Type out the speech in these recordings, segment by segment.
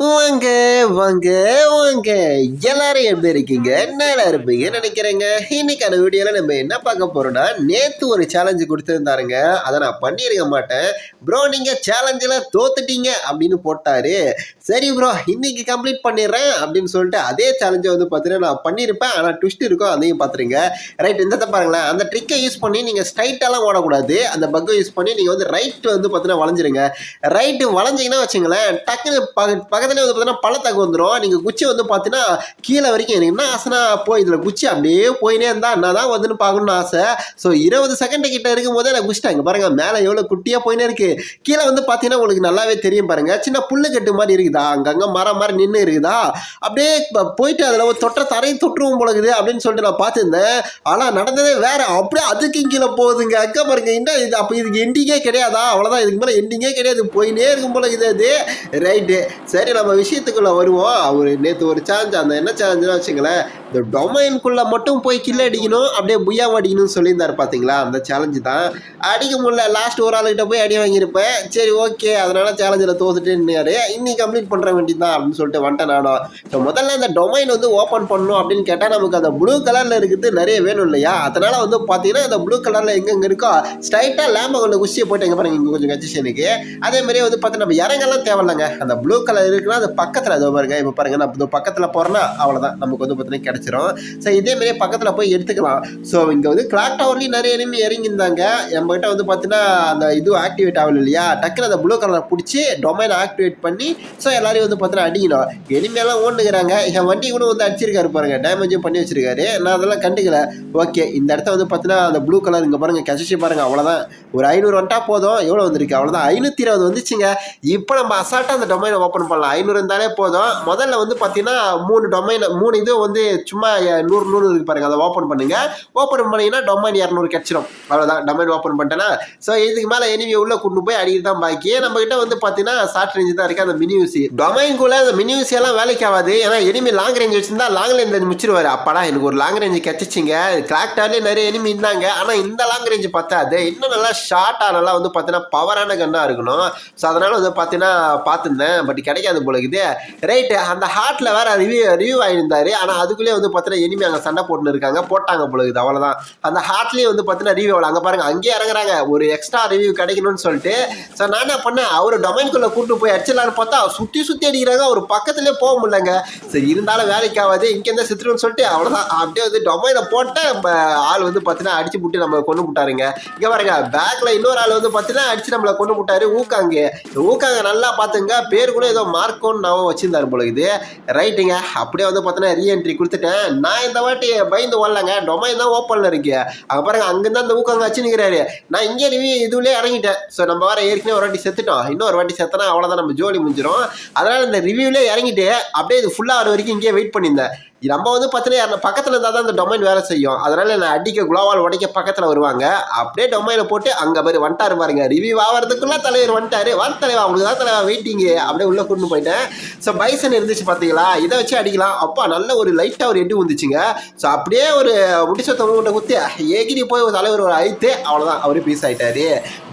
வாங்க வாங்க வாங்க. எல்லாரும் எப்படி இருக்கீங்க? நல்லா இருப்பீங்க நினைக்கிறேங்க? இன்னைக்கான வீடியோவில் நம்ம என்ன பார்க்க போறோம்னா நேத்து ஒரு சேலஞ்சு கொடுத்துருந்தாருங்க. அதை நான் பண்ணியிருக்க மாட்டேன். ப்ரோ நீங்க சேலஞ்சில் தோத்துட்டீங்க அப்படின்னு போட்டாரு. சரி ப்ரோ இன்னைக்கு கம்ப்ளீட் பண்ணிடுறேன் அப்படின்னு சொல்லிட்டு அதே சேலஞ்சை வந்து பார்த்தீங்கன்னா நான் பண்ணியிருப்பேன். ஆனால் ட்விஸ்ட் இருக்கும் அதையும் பார்த்துருங்க. ரைட் இந்த பாருங்களேன். அந்த ட்ரிக்கை யூஸ் பண்ணி நீங்கள் ஸ்ட்ரைட்டெல்லாம் ஓடக்கூடாது. அந்த பக்கை யூஸ் பண்ணி நீங்கள் வந்து ரைட் வந்து பார்த்தீங்கன்னா வளைஞ்சிருங்க. ரைட்டு வளைஞ்சிங்கன்னா வச்சுங்களேன் டக்குன்னு பக்க பக்கத்துலேயே வந்து பார்த்தீங்கன்னா பள்ளத்தாக்கு வந்துடும் நீங்கள் குச்சி வந்து பார்த்தீங்கன்னா கீழே வரைக்கும் எனக்கு என்ன ஆசைனா போய் இதில் குச்சி அப்படியே போயினே இருந்தால் என்ன தான் வந்துன்னு பார்க்கணும்னு ஆசை. ஸோ இருபது செகண்ட் கிட்ட இருக்கும் போதே நான் குச்சிட்டாங்க பாருங்கள் மேலே எவ்வளோ குட்டியாக போயினே இருக்கு. கீழே வந்து பார்த்தீங்கன்னா உங்களுக்கு நல்லாவே தெரியும் பாருங்க. சின்ன புல்லு கட்டு மாதிரி இருக்குதா? அங்கங்கே மரம் மாதிரி நின்று இருக்குதா? அப்படியே போயிட்டு அதில் ஒரு தொட்ட தரையும் தொட்டுருவோம் போலக்குது அப்படின்னு சொல்லிட்டு நான் பார்த்துருந்தேன். ஆனால் நடந்ததே வேறு. அப்படியே அதுக்கும் கீழே போகுதுங்க. அக்கா பாருங்க என்ன இது? அப்போ இதுக்கு எண்டிங்கே கிடையாதா? அவ்வளோதான் இதுக்கு மேலே எண்டிங்கே கிடையாது. போயினே இருக்கும் போல இது அது. ரைட்டு சரி நம்ம விஷயத்துக்குள்ள வருவோம். அவர் நேற்று ஒரு சேஞ்ச் அந்த என்ன சேஞ்சுன்னு வச்சுங்களேன் இந்த டொமைனுக்குள்ள மட்டும் போய் கில்ல அடிக்கணும் அப்படியே புய்யாவும் அடிக்கணும்னு சொல்லியிருந்தாரு பார்த்தீங்களா அந்த சேலஞ்சு தான். அடிக்க முடியல லாஸ்ட் ஒரு ஆளுகிட்ட போய் அடி வாங்கியிருப்பேன். சரி ஓகே அதனால சேலஞ்சில் தோத்துட்டேன்னாரு இன்னி கம்ப்ளீட் பண்ணுற வேண்டியதுதான் அப்படின்னு சொல்லிட்டு வந்துட்டேன் நானும் இப்போ முதல்ல அந்த டொமைன் வந்து ஓப்பன் பண்ணணும் அப்படின்னு கேட்டால் நமக்கு அந்த ப்ளூ கலரில் இருக்குது நிறைய வேணும் இல்லையா? அதனால வந்து பார்த்தீங்கன்னா அந்த ப்ளூ கலரில் எங்கெங்க இருக்கோ ஸ்ட்ரைட்டாக லேம்பை கொண்டு குச்சியை போட்டு எங்கே பாருங்க இங்கே கொஞ்சம் கச்சிஷனுக்கு அதே மாதிரியே வந்து பார்த்தீங்கன்னா நம்ம இறங்கெல்லாம் தேவையில்லைங்க. அந்த ப்ளூ கலர் இருக்குன்னா அது பக்கத்தில் அது பாருங்க இப்போ பாருங்க நான் பக்கத்தில் போகிறேன்னா அவ்வளோதான் நமக்கு வந்து பார்த்தீங்கன்னா கிடச்சிரும். ஸோ இதே மாதிரியே பக்கத்தில் போய் எடுத்துக்கலாம். ஸோ இங்கே வந்து கிளாக் டவர்லேயும் நிறைய enemy இறங்கியிருந்தாங்க. நம்மகிட்ட வந்து பார்த்தீங்கன்னா அந்த இது ஆக்டிவேட் ஆகல இல்லையா? டக்குனு அந்த ப்ளூ கலரை பிடிச்சி டொமைனை ஆக்டிவேட் பண்ணி ஸோ எல்லாரையும் வந்து பார்த்தீங்கன்னா அடிக்கணும். எனிமையெல்லாம் ஓடுனுங்கிறாங்க என் வண்டி கூட வந்து அடிச்சிருக்காரு பாருங்க. டேமேஜும் பண்ணி வச்சிருக்காரு. நான் அதெல்லாம் கண்டுக்கல. ஓகே இந்த இடத்த வந்து பார்த்தீங்கன்னா அந்த ப்ளூ கலர் இங்கே பாருங்க கசிச்சு பாருங்க அவ்வளோதான் ஒரு ஐநூறு வந்துட்டா போதும். எவ்வளோ வந்திருக்கு? அவ்வளோதான் ஐநூற்றி இருபது வந்துச்சுங்க. இப்போ நம்ம அசால்ட்டாக அந்த டொமைனை ஓப்பன் பண்ணலாம். ஐநூறு இருந்தாலே போதும். முதல்ல வந்து பார்த்தீங்கன்னா மூணு டொமைன் மூணு இது வந்து சும்மா நூறு நூறு இருக்கு பாருங்க. அதை ஓப்பன் பண்ணுங்க. ஓப்பன் பண்ணீங்கன்னா டொமைன் இரநூறு கிடச்சிரும். அவ்வளோதான் டொமைன் ஓப்பன் பண்ணிட்டேன்னா ஸோ இதுக்கு மேலே எனிமி உள்ள கொண்டு போய் அடிக்கிறது தான் பாக்கி. நம்ம கிட்ட வந்து பார்த்தீங்கன்னா ஷார்ட் ரேஞ்சு தான் இருக்கு. அந்த மினி டொமைன் கூட அந்த மினியூசி எல்லாம் வேலைக்கு ஆகாது. ஏன்னா எனிமி லாங் ரேஞ்ச் வச்சிருந்தா லாங் ரேஞ்ச் முடிச்சிருவாரு. அப்பாடா எனக்கு ஒரு லாங் ரேஞ்ச் கிடச்சிச்சிங்க. கிராக்டாலே நிறைய எனிமி இருந்தாங்க. ஆனால் இந்த லாங் ரேஞ்ச் பார்த்தாது. இன்னும் நல்லா ஷார்ட்டாக நல்லா வந்து பார்த்தீங்கன்னா பவரான கன்னாக இருக்கணும். ஸோ அதனால் வந்து பார்த்தீங்கன்னா பார்த்துருந்தேன். பட் கிடைக்காது போல இருக்குது. ரைட்டு அந்த ஹார்ட்டில் வேற ரிவ்யூ ரிவ்யூ ஆகியிருந்தார் ஆனால் அதுக்குள்ளேயே வந்து பார்த்தீங்கன்னா இனிமே அங்கே சண்டை போட்டுன்னு இருக்காங்க. போட்டாங்க பொழுது அவ்வளோதான் அந்த ஹார்ட்லேயே வந்து பார்த்தீங்கன்னா ரிவ்யூ அவ்வளோ அங்கே பாருங்கள் அங்கேயே இறங்குறாங்க. ஒரு எக்ஸ்ட்ரா ரிவ்யூ கிடைக்கணும்னு சொல்லிட்டு. ஸோ நான் என்ன பண்ணேன்? அவர் டொமைன்குள்ளே கூட்டு போய் அடிச்சிடலான்னு பார்த்தா சுற்றி சுற்றி அடிக்கிறாங்க. அவர் பக்கத்துலேயே போக முடியலங்க. சரி இருந்தாலும் வேலைக்கு ஆகாது இங்கேருந்து சித்துருன்னு சொல்லிட்டு அவ்வளோதான் அப்படியே வந்து டொமைனை போட்டு நம்ம ஆள் வந்து பார்த்தீங்கன்னா அடிச்சு விட்டு நம்ம கொண்டு விட்டாருங்க. இங்கே பாருங்க பேக்கில் இன்னொரு ஆள் வந்து பார்த்தீங்கன்னா அடிச்சு நம்மளை கொண்டு விட்டாரு. ஊக்காங்க ஊக்காங்க நல்லா பார்த்துங்க பேர் கூட ஏதோ மார்க்கோன்னு நான் வச்சிருந்தாரு. போல இது ரைட்டுங்க அப்படியே வந்து பார்த்தோன்னா ரீஎன்ட்ரி கொடுத்துட்டேன். நான் இந்த வாட்டி பயந்து வரலங்க டொமைன் தான் ஓப்பனில் இருக்கு. அங்கே பாருங்க அங்கேருந்து அந்த ஊக்கங்க வச்சுன்னுக்கிறாரு நான் இங்கே ரிவ்யூ இதுலேயே இறங்கிட்டேன். ஸோ நம்ம வர ஏற்கனவே ஒரு வாட்டி செத்துட்டோம். இன்னொரு வாட்டி செத்தனா அவ்வளோதான் நம்ம ஜோலி முடிஞ்சிடும் அதனால் இந்த ரிவ்யூலே இறங்கிட்டு அப்படியே இது ஃபுல்லாக வர வரைக்கும் இங்கேயே வெயிட் பண்ணியிருந்தேன். நம்ம வந்து பார்த்தீங்கன்னா பக்கத்தில் இருந்தால் தான் அந்த டொமைன் வேலை செய்யும். அதனால் நான் அடிக்க குலாவால் உடைக்க பக்கத்தில் வருவாங்க. அப்படியே டொமைனை போட்டு அங்கே பாரு வந்துட்டாரு பாருங்க. ரிவ்யூ ஆகிறதுக்குள்ளே தலைவர் வந்துட்டாரு. வந்து தலைவா அவங்களுக்கு தான் தலைவா வெயிட்டிங்கு அப்படியே உள்ளே கொண்டு போயிட்டேன். ஸோ பைசன் இருந்துச்சு பார்த்தீங்களா? இதை வச்சு அடிக்கலாம். அப்பா நல்ல ஒரு லைட்டாக ஒரு எட்டு வந்துச்சுங்க. ஸோ அப்படியே ஒரு முடிச்ச தொங்க குத்தி ஏகிரி போய் ஒரு தலைவர் ஒரு அழித்து அவ்வளோதான் அவர் பீஸ் ஆகிட்டாரு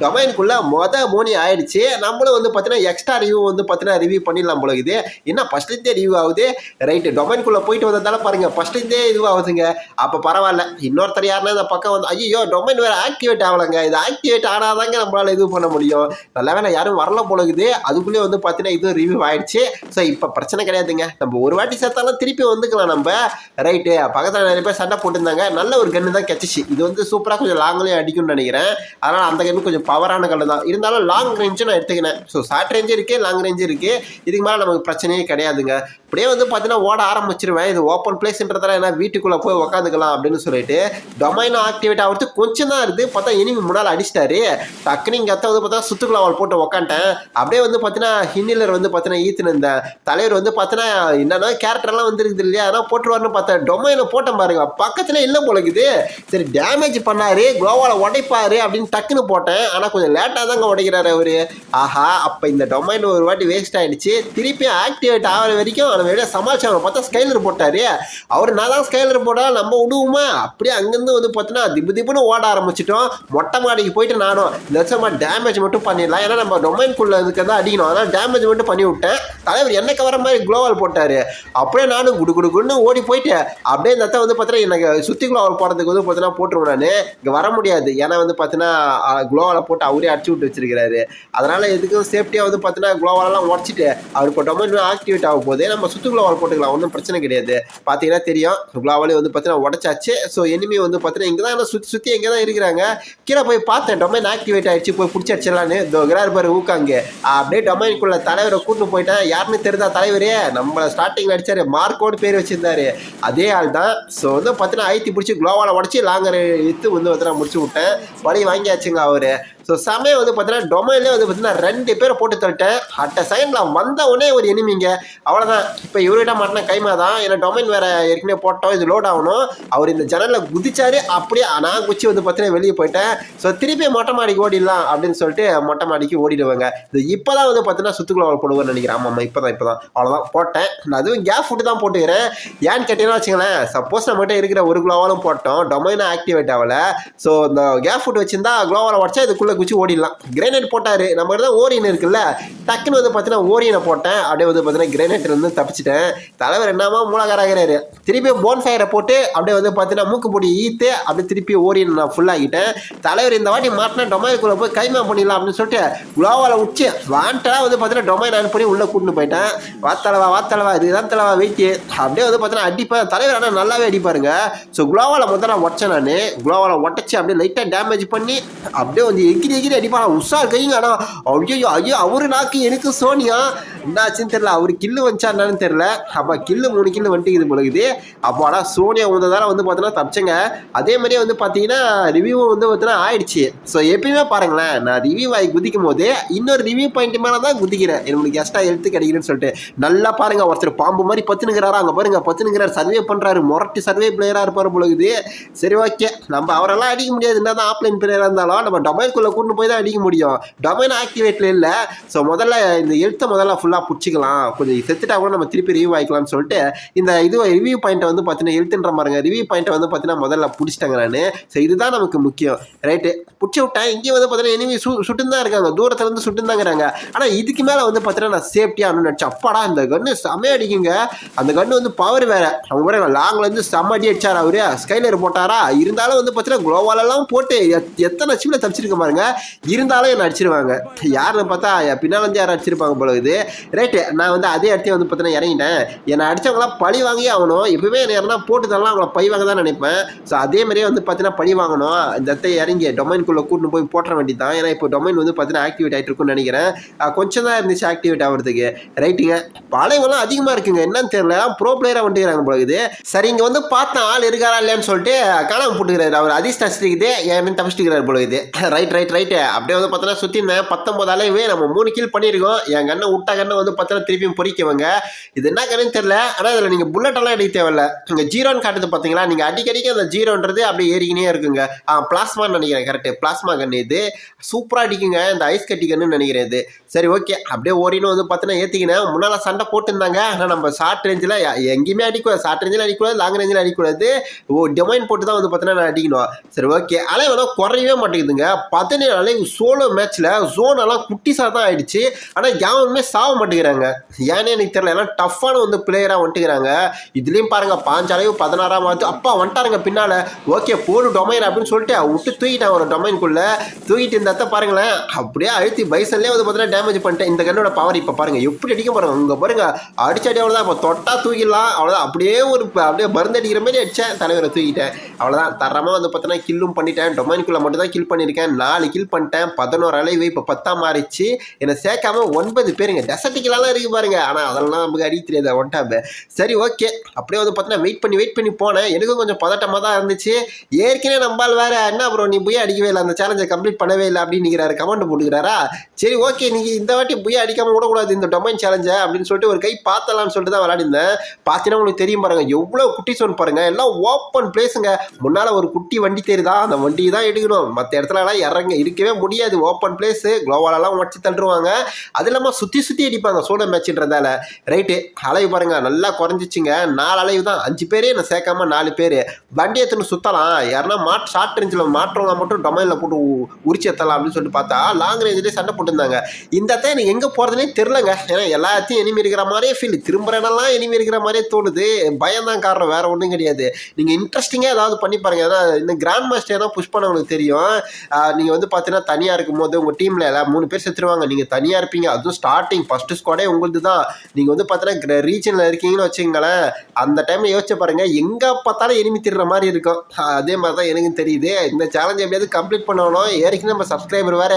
டொமைனுக்குள்ளே மொத மூணி ஆயிடுச்சு. நம்மளும் வந்து பார்த்தீங்கன்னா எக்ஸ்ட்ரா ரிவ்யூ வந்து பார்த்தீங்கன்னா ரிவ்யூ பண்ணிடலாம் போல இது என்ன ஃபஸ்ட்லேருந்தே ரிவ்யூ ஆகுது? ரைட்டு டொமைனுக்குள்ளே போயிட்டு அதால பாருங்கள் ஃபஸ்ட்டு இதே இதுவாகுதுங்க. அப்போ பரவாயில்ல. இன்னொருத்தர் யாருன்னா இந்த பக்கம் வந்து ஐயோ டொமைன் வேறு ஆக்டிவேட் ஆகலைங்க. இது ஆக்டிவேட் ஆனாதாங்க நம்மளால் இது பண்ண முடியும். நல்ல வேலை யாரும் வரல போலகுது அதுக்குள்ளேயே வந்து பார்த்தீங்கன்னா இது ரிவ்யூ ஆயிடுச்சு. ஸோ இப்போ பிரச்சனை கிடையாதுங்க. நம்ம ஒரு வாட்டி சேர்த்தாலும் திருப்பி வந்துக்கலாம் நம்ம. ரைட்டு பக்கத்தில் நிறைய பேர் சண்டை போட்டிருந்தாங்க. நல்ல ஒரு கன்று தான் கிடச்சிச்சு இது வந்து சூப்பராக கொஞ்சம் லாங்லேயும் அடிக்கும்னு நினைக்கிறேன். அதனால் அந்த கன்று கொஞ்சம் பவரான கன்று தான். இருந்தாலும் லாங் ரேஞ்சு நான் எடுத்துக்கினேன். ஸோ ஷார்ட் ரேஞ்சு இருக்குது லாங் ரேஞ்சு இருக்குது இதுக்கு மேலே நமக்கு பிரச்சனையே கிடையாதுங்க. அப்படியே வந்து பார்த்தீங்கன்னா ஓட ஆரம்பிச்சிருவேன். இது ஓப்பன் பிளேஸ்ன்றதால ஏன்னா வீட்டுக்குள்ளே போய் உக்காந்துக்கலாம் அப்படின்னு சொல்லிட்டு டொமைன் ஆக்டிவேட் ஆகிறது கொஞ்சம் தான் இருக்குது பார்த்தா இனிமே முன்னால் அடிச்சிட்டாரு. டக்குனு இங்கே அத்தை வந்து பார்த்தா சுத்துக்குள்ள அவள் போட்டு உக்காண்டேன் அப்படியே வந்து பார்த்தீங்கன்னா ஹின்னிலர் வந்து பார்த்தீங்கன்னா ஈத்துன்னு இருந்தேன் தலைவர் வந்து பார்த்தீங்கன்னா என்னென்ன கேரக்டர்லாம் வந்துருக்குது இல்லையா? அதெல்லாம் போட்டுருவாருன்னு பார்த்தேன். டொமைனை போட்டேன் பாருங்க. பக்கத்தில் இல்லை போலக்குது சரி டேமேஜ் பண்ணாரு. குளோவால் உடைப்பாரு அப்படின்னு டக்குன்னு போட்டேன். ஆனால் கொஞ்சம் லேட்டாக தாங்க உடைக்கிறாரு அவர். ஆஹா அப்போ இந்த டொமைன் ஒரு வாட்டி வேஸ்ட் ஆகிடுச்சு திருப்பி ஆக்டிவேட் ஆகிற வரைக்கும் அவனை வெளியே அவனை பார்த்தா ஸ்கைலர் போட்டார். இருக்காரு அவர் நான் தான் ஸ்கைலர் போட்டால் நம்ம விடுவோமா? அப்படியே அங்கேருந்து வந்து பார்த்தீங்கன்னா திப்பு திப்புன்னு ஓட ஆரம்பிச்சிட்டோம். மொட்டை மாடிக்கு போயிட்டு நானும் இந்த டேமேஜ் மட்டும் பண்ணிடலாம். ஏன்னா நம்ம டொமைன்குள்ளே இதுக்கு தான் அடிக்கணும். அதனால் டேமேஜ் மட்டும் பண்ணி விட்டேன். தலைவர் என்ன கவர மாதிரி குளோவால் போட்டார். அப்படியே நானும் குடு குடு குடுன்னு ஓடி போயிட்டு அப்படியே இந்த வந்து பார்த்தீங்கன்னா எனக்கு சுற்றி குளோவால் போடுறதுக்கு வந்து பார்த்தீங்கன்னா போட்டுருவேன் நான். இங்கே வர முடியாது. ஏன்னா வந்து பார்த்தீங்கன்னா குளோவால் போட்டு அவரே அடிச்சு விட்டு வச்சிருக்கிறாரு. அதனால் எதுக்கும் சேஃப்டியாக வந்து பார்த்தீங்கன்னா குளோவாலெல்லாம் உடச்சிட்டு அவர் இப்போ டொமைன் ஆக்டிவேட் ஆகும் போது நம்ம சுற்று வால் போட்டுக்கலாம். ஒன்றும் பிரச்சனை கிடையாது. பார்த்தீங்கன்னா தெரியும். குளோவாலே வந்து பார்த்தீங்கன்னா உடச்சாச்சு. ஸோ எனிமி வந்து பார்த்தீங்கன்னா இங்கே தான் சுற்றி சுற்றி எங்கே தான் இருக்கிறாங்க. கீழே போய் பார்த்தேன். டொமைன் ஆக்டிவேட் ஆகிடுச்சு போய் பிடிச்சி இந்த கிராரு பாரு ஊக்காங்க அப்படியே டொமைனுக்குள்ள தலைவரை கூட்டு போயிட்டேன். யாருன்னு தெரிஞ்சா தலைவரே? நம்மளை ஸ்டார்டிங் அடிச்சாரு. மார்க்கோடு பேர் வச்சுருந்தாரு. அதே ஆள் தான். ஸோ வந்து பார்த்தீங்கன்னா ஐத்தி பிடிச்சி குளோவால உடச்சி லாங்கர் எடுத்து வந்து பார்த்தீங்கன்னா முடிச்சு விட்டேன். வழி வாங்கியாச்சுங்க அவர். ஸோ சமயம் வந்து பார்த்தீங்கன்னா டொமைன்லேயே வந்து பார்த்தீங்கன்னா ரெண்டு பேரை போட்டு தள்ளிட்டேன் அட்ட சைனில் வந்த உடனே ஒரு எனிமிங்க அவ்வளோதான் இப்போ இவர்கிட்ட மாட்டினா கைமா தான் ஏன்னா டொமைன் வேறு ஏற்கனவே போட்டோம். இது லோட் ஆகணும். அவர் இந்த ஜன்னலில் குதிச்சாரு. அப்படியே நான் குச்சி வந்து பார்த்தீங்கன்னா வெளியே போயிட்டேன். ஸோ திருப்பி மொட்டை மாடிக்கு ஓடிடலாம் அப்படின்னு சொல்லிட்டு மொட்டை மாடிக்கு ஓடிடுவாங்க. இது இப்போ தான் வந்து பார்த்தீங்கன்னா சுத்துக்குள்ள அவள் போடுவேன்னு நினைக்கிறேன். ஆமாம் இப்போ தான் இப்போ தான் அவ்வளோதான் போட்டேன். நான் அதுவும் கேப் ஃபுட்டு தான் போட்டுக்கிறேன். ஏன்னு கேட்டீங்கன்னா வச்சுங்களேன் சப்போஸ் நம்மகிட்ட இருக்கிற ஒரு குளோவாலும் போட்டோம். டொமைனை ஆக்டிவேட் ஆகல. ஸோ இந்த கேப் ஃபுட் வச்சிருந்தா குளோவால் உடச்சா இதுக்குள்ளே குச்சி ஓடிடலாம். கிரேனைட் போட்டார். நம்ம தான் ஓரியன் இருக்குல்ல. டக்குன்னு வந்து பார்த்தீங்கன்னா ஓரியனை போட்டேன். அப்படியே வந்து பார்த்தீங்கன்னா கிரேனைட்ல இருந்து தப்பிச்சிட்டேன். தலைவர் என்னமா மூலகாராகிறாரு. திருப்பி போன் ஃபயரை போட்டு அப்படியே வந்து பார்த்தீங்கன்னா மூக்கு பொடி ஈத்து அப்படியே திருப்பி ஓரியன் நான் ஃபுல்லாகிட்டேன் தலைவர் இந்த வாட்டி மாட்டினா டொமைனுக்குள்ளே போய் கைமா பண்ணிடலாம் அப்படின்னு சொல்லிட்டு குளோவால் உச்சி. வாண்டடாக வந்து பார்த்தீங்கன்னா டொமைன் ஆன் பண்ணி உள்ளே கூட்டின்னு போயிட்டேன். வாத்தளவா வாத்தளவா இதுதான் தலைவா வெயிட்டு. அப்படியே வந்து பார்த்தீங்கன்னா அடிப்பேன். தலைவர் ஆனால் நல்லாவே அடிப்பாருங்க. ஸோ குளோவால் முதல்ல உடச்சேன் நான். குளோவால் உடச்சி அப்படியே லைட்டாக டேமேஜ் பண்ணி அப்படியே வந்து எகிரி எகிரி அடிப்பான் உஷார் கைங்க ஆனால் ஐயோ ஐயோ அவரு நாக்கு எனக்கு சோனியா. என்னாச்சுன்னு தெரியல அவர் கில்லு வந்துச்சா என்னன்னு தெரியல. அப்போ கில்லு மூணு கில்லு வந்துட்டு பொழுது அப்போ ஆனால் சோனியா வந்ததால வந்து பார்த்தீங்கன்னா தப்பிச்சங்க. அதே மாதிரியே வந்து பார்த்தீங்கன்னா ரிவ்யூ வந்து பார்த்தீங்கன்னா ஆயிடுச்சு. ஸோ எப்பயுமே பாருங்களேன் நான் ரிவ்யூ ஆகி குதிக்கும் போது இன்னொரு ரிவ்யூ பாயிண்ட் மேலே தான் குதிக்கிறேன். எனக்கு எக்ஸ்ட்ரா எழுத்து கிடைக்கிறேன்னு சொல்லிட்டு. நல்லா பாருங்க ஒருத்தர் பாம்பு மாதிரி பத்துனுங்கிறாரா அங்கே பாருங்க பத்துனுங்கிறார் சர்வே பண்ணுறாரு முரட்டு சர்வே பிளேயராக இருப்பார் பொழுது சரி ஓகே நம்ம அவரெல்லாம் அடிக்க முடியாது என்ன தான் ஆஃப்லைன் பிளேயராக இருந்தாலும் நம்ம டொமைனுக்குள்ளே கொண்டு போய் தான் அடிக்க முடியும். டொமைன் ஆக்டிவேட்டில் இல்லை. ஸோ முதல்ல இந்த எழுத்தை முதல்ல ஃபுல்லாக பிடிச்சிக்கலாம். கொஞ்சம் செத்துட்டா கூட நம்ம திருப்பி ரிவ்யூ ஆகிக்கலாம்னு சொல்லிட்டு இந்த இது ரிவ்யூ பாயிண்ட்டை வந்து பார்த்தீங்கன்னா எழுத்துன்ற பாருங்க. ரிவ்யூ பாயிண்ட்டை வந்து பார்த்தீங்கன்னா முதல்ல பிடிச்சிட்டாங்க நான். ஸோ இதுதான் நமக்கு முக்கியம். ரைட்டு பிடிச்சி விட்டேன் இங்கேயும் வந்து பார்த்தீங்கன்னா எனிமி சு சுட்டுன்னு தான் இருக்காங்க. தூரத்துலேருந்து சுட்டுன்னு தாங்கிறாங்க ஆனால் இதுக்கு மேலே வந்து பார்த்தீங்கன்னா நான் சேஃப்டியாக ஆகணும்னு நினச்சேன். அப்பாடா இந்த கன்று செம்மையாக அடிக்குங்க. அந்த கன்று வந்து பவர் வேறு. அவங்க பாருங்க லாங்லேருந்து செம்ம அடி அடிச்சார் அவரு? ஸ்கைலர் போட்டாரா? இருந்தாலும் வந்து பார்த்தீங்கன்னா குளோவாலெல்லாம் போட்டு எத்தனை சிவில் தப்பிச்சிருக்க பாருங்க. இருந்தாலும் என்ன அடிச்சிருவாங்க. யாருன்னு பார்த்தா பின்னால் வந்து யாரும் அடிச்சிருப்பாங்க போல இது ரைட்டு நான் வந்து அதே இடத்தையும் வந்து பார்த்தீங்கன்னா இறங்கிட்டேன். என்னை அடித்தவங்களாம் பழி வாங்கி ஆகணும். எப்பவுமே என்ன யாருன்னா போட்டு தரலாம் அவங்கள பழி வாங்க தான் நினைப்பேன். ஸோ அதே மாதிரியே வந்து பார்த்தீங்கன்னா பழி வாங்கணும். இந்த இடத்த இறங்கி டொமைனுக்குள்ளே கூட்டின்னு போய் போட்டுற வேண்டியது தான் ஏன்னா இப்போ டொமைன் வந்து பார்த்தீங்கன்னா ஆக்டிவேட் ஆகிட்டு இருக்கும்னு நினைக்கிறேன். கொஞ்சம் தான் இருந்துச்சு ஆக்டிவேட் ஆகிறதுக்கு. ரைட்டுங்க பாளையங்கள்லாம் அதிகமாக இருக்குங்க. என்னன்னு தெரியல. ப்ரோ பிளேயராக வந்துக்கிறாங்க போல இது சரி இங்கே வந்து பார்த்தா ஆள் இருக்காரா இல்லையான்னு சொல்லிட்டு காணாம போட்டுக்கிறாரு. அவர் அதிர்ஷ்ட அடிச்சுட்டு ஏன் தப்பிச்சுக்கிறார் போல இது ரைட் ரைட் ரைட்டு அப்படியே வந்து பார்த்தோன்னா சுற்றி இருந்தேன் பத்தொம்பது அளவு நம்ம மூணு கீழ் பண்ணியிருக்கோம் என் கண்ணை விட்டா கண்ணை வந்து பார்த்தோன்னா திருப்பியும் பொறிக்கவங்க. இது என்ன கண்ணுன்னு தெரியல. ஆனால் இதில் நீங்கள் புல்லட் எல்லாம் தேவையில்ல. இங்கே ஜீரோன்னு காட்டுது பார்த்தீங்களா? நீங்கள் அடிக்கடிக்கு அந்த ஜீரோன்றது அப்படியே ஏறிக்கினே இருக்குங்க. ஆ பிளாஸ்மான்னு நினைக்கிறேன் கரெக்டு பிளாஸ்மா கன்று இது. சூப்பராக அடிக்குங்க இந்த ஐஸ் கட்டி கண்ணுன்னு நினைக்கிறேன் இது. சரி ஓகே அப்படியே ஓடினு வந்து பார்த்தோன்னா ஏற்றிக்கினேன் முன்னால் சண்டை போட்டுருந்தாங்க. ஆனால் நம்ம ஷார்ட் ரேஞ்சில் எங்கேயுமே அடிக்கூடாது. ஷார்ட் ரேஞ்சில் அடிக்கூடாது லாங் ரேஞ்சில் அடிக்கூடாது. ஓ டிமைன் போட்டு தான் வந்து பார்த்தோன்னா நான் அடிக்கணும். சரி ஓகே அலை வேணா குறையவே மாட்டேங்குதுங்க. பதினேழு அலை சோலோ மேட்ச்சில் ஜோன் எல்லாம் குட்டிஸாக தான் ஆயிடுச்சு. ஆனால் யாருமே சாக மாட்டேங்கிறாங்க. ஏன்னு எனக்கு தெரியல. ஏன்னா டஃப்பான வந்து பிளேயராக வந்துட்டுக்கிறாங்க. இதுலேயும் பாருங்க பாஞ்சு பதினாறாம் ஆச்சு அப்பா வந்துட்டாருங்க பின்னால். ஓகே போடு டொமைன் அப்படின்னு சொல்லிட்டு விட்டு தூக்கிட்டேன் ஒரு டொமைனுக்குள்ளே தூக்கிட்டு இந்த இடத்த பாருங்களேன். அப்படியே அழுத்தி பைசன்லேயே வந்து பார்த்தீங்கன்னா டேமேஜ் பண்ணிட்டேன். இந்த கண்ணோட பவர் இப்போ பாருங்க எப்படி அடிக்க பாருங்க இங்கே பாருங்க அடிச்சு அடி அவ்வளோதான் இப்போ தொட்டா தூக்கிடலாம். அவ்வளோதான் அப்படியே ஒரு அப்படியே மருந்து அடிக்கிற மாதிரி அடிச்சேன். தலைவரை தூக்கிட்டேன். அவ்வளோதான் தரமாக வந்து பார்த்தீங்கன்னா கில்லும் பண்ணிட்டேன். டொமைனுக்குள்ளே மட்டும் தான் கில் பண்ணியிருக்கேன். நாலு கில் பண்ணிட்டேன். பதினோரு அலைவு இப்போ பத்தா மாறிச்சு என்னை சேர்க்காம ஒன்பது பேருங்க டெசர்ட்டிக்கெல்லாம் இருக்கு பாருங்க. ஆனால் அதெல்லாம் நமக்கு அடிக்க தெரியாது ஒன் டைம் சரி ஓகே அப்படியே வந்து பார்த்தீங்கன்னா வெயிட் பண்ணி வெயிட் பண்ணி போனேன். எனக்கும் கொஞ்சம் பதட்டமாக தான் இருந்துச்சு. ஏற்கனவே நம்பால் வேற. என்ன ப்ரோ நீ புய அடிக்கவே இல்லை. அந்த சேலஞ்சை கம்ப்ளீட் பண்ணவே இல்லை அப்படின்னு கமெண்ட் போட்டுக்கிறாரா? சரி ஓகே நீங்கள் இந்த வாட்டி புய அடிக்காமல் விடக்கூடாது. இந்த டொமைன் சேலஞ்சை அப்படின்னு சொல்லிட்டு ஒரு கை பார்த்தலாம்னு சொல்லிட்டு தான் விளையாடிருந்தேன். பார்த்தீங்கன்னா உங்களுக்கு தெரியும் பாருங்க. எவ்வளோ குட்டி சோன் பாருங்க. எல்லாம் ஓப்பன் பிளேஸுங்க முன்னால் ஒரு குட்டி வண்டி தெரியுதா அந்த வண்டி தான் எடுக்கணும். மற்ற இடத்துலலாம் இறங்க. இருக்கவே முடியாது. ஓப்பன் பிளேஸு குளோவாலெல்லாம் உடச்சி தள்ளுருவாங்க. அது இல்லாமல் சுற்றி சுற்றி அடிப்பாங்க சோலோ மேட்ச்ன்றதால ரைட்டு அலைவு பாருங்கள் நல்லா குறைஞ்சிச்சிங்க. நாலு அலைவு தான். அஞ்சு பேரே நான் சேர்க்காம நாலு பேர். வண்டி எடுத்துன்னு சுற்றலாம் யாருன்னா மாட் ஷார்ட் ரேஞ்சில் மாற்றவங்க மட்டும் டொமைனில் போட்டு உ- உரிச்சு எத்தலாம் அப்படின்னு சொல்லிட்டு பார்த்தா லாங் ரேஞ்சிலே சண்டை போட்டுருந்தாங்க. இந்த தான் எனக்கு எங்கே போகிறதுனே தெரிலங்க ஏன்னா எல்லாத்தையும் எனிமி இருக்கிற மாதிரியே ஃபீல் திரும்புகிற இடம்லாம் எனிமி இருக்கிற மாதிரியே தோணுது. பயம் தான் காரணம் வேறு ஒன்றும் கிடையாது. நீங்கள் இன்ட்ரெஸ்டிங்காக ஏதாவது பண்ணி பாருங்கள் ஏன்னா இந்த கிராண்ட் மாஸ்டர் தான் புஷ் பண்ணவங்களுக்கு தெரியும். நீங்கள் வந்து பார்த்தீங்கன்னா தனியாக இருக்கும்போது உங்கள் டீமில் எல்லாம் மூணு பேர் செத்துருவாங்க. நீங்கள் தனியாக இருப்பீங்க. அதுவும் ஸ்டார்டிங் ஃபஸ்ட்டு ஸ்குவாடே உங்களுது தான். நீங்கள் வந்து பார்த்தீங்கன்னா ரீஜனில் இருக்கீங்கன்னு வச்சுங்களேன் அந்த டைமில் யோசிச்சு பாருங்கள் எங்கே பார்த்தாலும் எனிமி திருற மாதிரி இருக்கும். அதே மாதிரி தான் எனக்கும் தெரியுது. இந்த சேலஞ்ச் எப்படியாவது கம்ப்ளீட் பண்ணணும். ஏற்கனவே நம்ம சப்ஸ்கிரைபர் வேற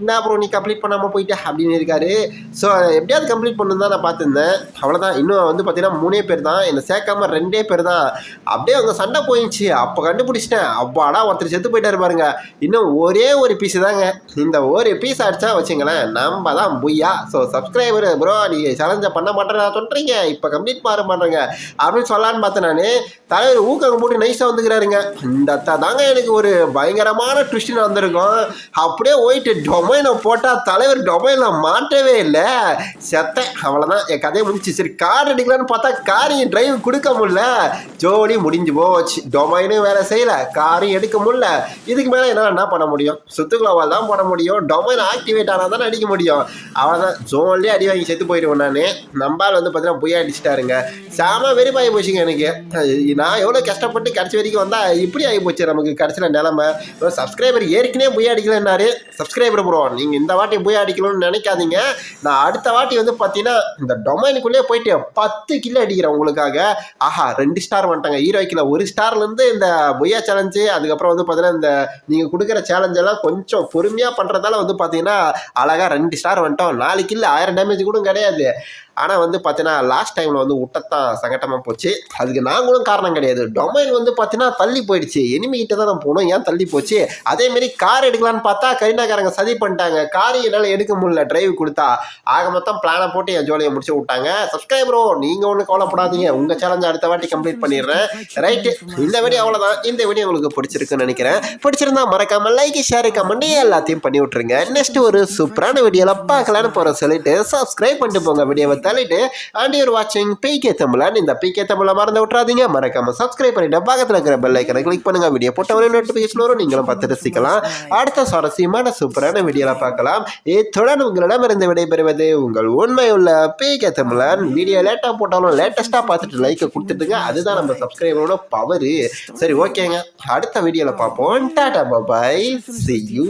என்ன அப்புறம் நீ கம்ப்ளீட் பண்ணாமல் போயிட்டே? அப்படின்னு இருக்காரு. ஸோ எப்படியாவது கம்ப்ளீட் பண்ணணும் தான் நான் பார்த்துருந்தேன். அவ்வளோதான் இன்னும் வந்து பார்த்தீங்கன்னா மூணே பேர் தான். என்னை சேர்க்காம ரெண்டே பேர் தான். அப்படியே அவங்க சண்டை போயிடுச்சு. அப்போ கண்டுபிடிச்சிட்டேன். அப்பாடா ஒருத்தர் செத்து போயிட்டாரு பாருங்க. இன்னும் ஒரே ஒரு பீஸ் தாங்க. இந்த ஒரு பீஸ் அடித்தா வச்சுங்களேன் நம்ம தான் புய்யா ஸோ சப்ஸ்கிரைபர் ப்ரோ நீங்கள் சேலஞ்சை பண்ண மாட்டேன்னு சொல்கிறீங்க இப்போ கம்ப்ளீட் பாரு பண்ணுறேங்க அப்படின்னு சொல்லலான்னு பார்த்தேன் நான். தலைவர் ஊக்கம் போட்டு நைஸாக வந்துக்கிறாருங்க. இந்த தாங்க எனக்கு ஒரு பயங்கரமான ட்விஸ்டின் வந்திருக்கும். அப்படியே போயிட்டு டொமைனை போட்டால் தலைவர் டொமைனில் மாட்டவே இல்லை. செத்தேன். அவ்வளோதான் என் கதையை முடிச்சு சரி கார் அடிக்கலான்னு பார்த்தா காரையும் டிரைவ் கொடுக்க முடியல. ஜோலி முடிஞ்சு போச்சு. டொமைனும் வேலை செய்யல. காரையும் எடுக்க முடியல. இதுக்கு மேலே என்ன என்ன பண்ண முடியும்? சுத்துக்குளவால் தான் போட முடியும். டொமைன் ஆக்டிவேட் ஆனால் தான் அடிக்க முடியும். அவ்வளோதான் ஜோன்லேயே அடி வாங்கி செத்து போயிடுவோம் நான். நம்பால் வந்து பார்த்தீங்கன்னா புய்யா அடிச்சிட்டாருங்க. செம வெறிப்பாகி போச்சுங்க எனக்கு. நான் எவ்வளோ கஷ்டப்பட்டு கடைசி வரைக்கும் வந்தால் இப்படி ஆகி போச்சு நமக்கு கடைசியில் நிலமை. சப்ஸ்கிரைபர் ஏற்கனவே புய்யா அடிக்கலன்னாரு. சப்ஸ்கிரைபர் ப்ரோ நீங்கள் இந்த வாட்டி புய்யா அடிக்கணும்னு நினைக்காதீங்க. நான் அடுத்த வாட்டி வந்து பார்த்தீங்கன்னா இந்த டொமைனுக்குள்ளே போயிட்டு பத்து கிலோ அடிக்கிறேன் உங்களுக்காக. ஆஹா ரெண்டு ஸ்டார் வந்துட்டாங்க. ஹீரோய்க்கில் ஒரு ஸ்டார்லேருந்து இந்த பொய்யா சேலஞ்சு அதுக்கப்புறம் வந்து பார்த்தீங்கன்னா இந்த நீங்கள் கொடுக்குற சேலஞ்செல்லாம் கொஞ்சம் பொறுமையாக பண்ணுறதால வந்து பார்த்தீங்கன்னா அழகாக ரெண்டு ஸ்டார் வந்துட்டோம். நாளைக்கு இல்லை ஆயிரம் டேமேஜ் கூட கிடையாது. ஆனால் வந்து பார்த்தீங்கன்னா லாஸ்ட் டைமில் வந்து விட்டத்தான் சங்கட்டமாக போச்சு. அதுக்கு நாங்களும் காரணம் கிடையாது. டொமைன் வந்து பார்த்தீங்கன்னா தள்ளி போயிடுச்சு. எனிமிகிட்ட தான் நான் போகணும் ஏன் தள்ளி போச்சு? அதேமாரி கார் எடுக்கலான்னு பார்த்தா கரீனாக்காரங்க சதி பண்ணிட்டாங்க. கார் என்னால் எடுக்க முடியல. டிரைவ் கொடுத்தா. ஆக மொத்தம் பிளானை போட்டு என் ஜோலியை முடிச்சு விட்டாங்க. சப்ஸ்கிரைபரோ நீங்கள் ஒன்றும் கவலைப்படாதீங்க. உங்கள் சேலஞ்ச் அடுத்த வாட்டி கம்ப்ளீட் பண்ணிடுறேன். ரைட்டு இந்த வீடியோ அவ்வளோதான் இந்த வீடியோ உங்களுக்கு பிடிச்சிருக்குன்னு நினைக்கிறேன். பிடிச்சிருந்தா மறக்காம லைக் ஷேர் கமெண்ட் எல்லாத்தையும் பண்ணி விட்ருங்க நெக்ஸ்ட் ஒரு சூப்பரான வீடியோவில் பார்க்கலான்னு போகிற சொல்லிட்டு சப்ஸ்கிரைப் பண்ணிட்டு போங்க. வீடியோவை தள்ளிட்டு அண்ட் யூர் வாட்சிங் பிகே தமிழன் இந்த பிகே தமிழை மறந்து விட்றாதீங்க மறக்காம சப்ஸ்கிரைப் பண்ணிட்டு பக்கத்தில் இருக்கிற பெல் ஐக்கனை கிளிக் பண்ணுங்க. வீடியோ போட்டவரை நோட்டிஃபிகேஷன் வரும். நீங்களும் பார்த்து ரசிக்கலாம். அடுத்த சுவாரஸ்யமான சூப்பரான வீடியோவில் பார்க்கலாம். இத்துடன் உங்களிடம் இருந்து விடைபெறுவது உங்கள் உண்மையுள்ள பிகே தமிழன் வீடியோ லேட்டாக போட்டாலும் லேட்டஸ்ட்டாக பார்த்துட்டு லைக்கை கொடுத்துட்டுங்க. அதுதான் நம்ம சப்ஸ்கிரைபரோட பவரு சரி ஓகேங்க அடுத்த வீடியோவில் பார்ப்போம். Tata பாபாய் C you